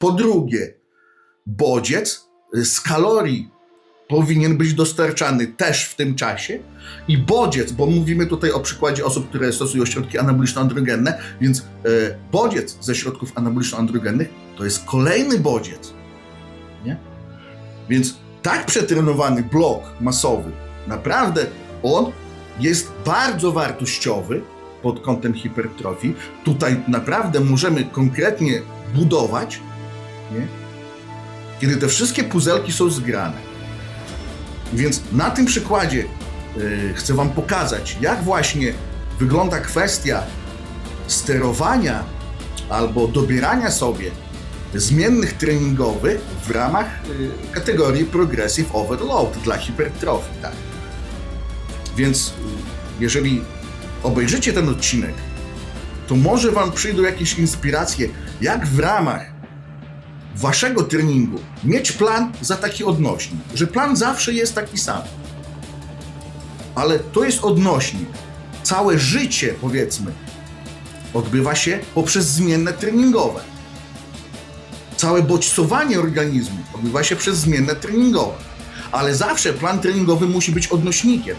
Po drugie, bodziec z kalorii powinien być dostarczany też w tym czasie i bodziec, bo mówimy tutaj o przykładzie osób, które stosują środki anaboliczno-androgenne, więc e, bodziec ze środków anaboliczno-androgennych to jest kolejny bodziec. Nie? Więc tak przetrenowany blok masowy, naprawdę on jest bardzo wartościowy pod kątem hipertrofii. Tutaj naprawdę możemy konkretnie budować, nie? kiedy te wszystkie puzelki są zgrane. Więc na tym przykładzie y, chcę Wam pokazać, jak właśnie wygląda kwestia sterowania albo dobierania sobie zmiennych treningowych w ramach y, kategorii Progressive Overload dla hipertrofii. Tak. Więc y, jeżeli obejrzycie ten odcinek, to może Wam przyjdą jakieś inspiracje, jak w ramach waszego treningu mieć plan za taki odnośnik, że plan zawsze jest taki sam. Ale to jest odnośnik. Całe życie, powiedzmy, odbywa się poprzez zmienne treningowe. Całe bodźcowanie organizmu odbywa się przez zmienne treningowe. Ale zawsze plan treningowy musi być odnośnikiem.